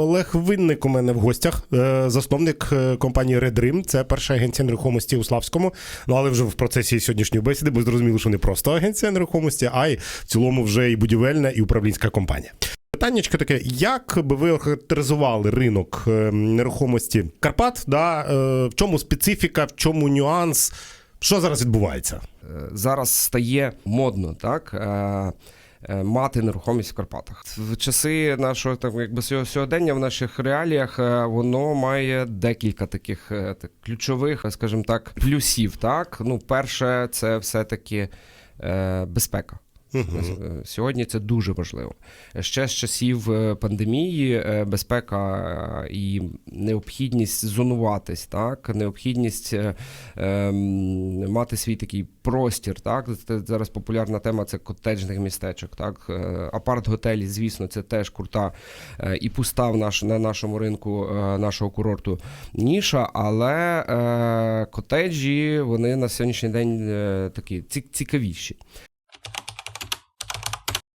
Олег Винник у мене в гостях, е, засновник е, компанії Red Rim. Це перша агенція нерухомості у Славському. Ну але вже в процесі сьогоднішньої бесіди ми зрозуміли, що не просто агенція нерухомості, а й в цілому вже і будівельна, і управлінська компанія. Питаннячко таке: як би ви охарактеризували ринок е, нерухомості Карпат? Да? е, В чому специфіка, в чому нюанс? Що зараз відбувається? Е, зараз стає модно, так. е, е, Мати нерухомість в Карпатах в часи нашого так якби сьо- сьогодення в наших реаліях воно має декілька таких так, ключових, скажімо так, плюсів. Так, ну, перше, це все таки е, безпека. Е, Сьогодні це дуже важливо. Ще з часів е, пандемії е, безпека і необхідність зонуватись, так необхідність ем, мати свій такий простір. Так це зараз популярна тема це котеджних містечок. Так апарт-готелі, звісно, це теж крута і пуста в наш на нашому ринку нашого курорту ніша, але е, котеджі вони на сьогоднішній день такі ці- цікавіші.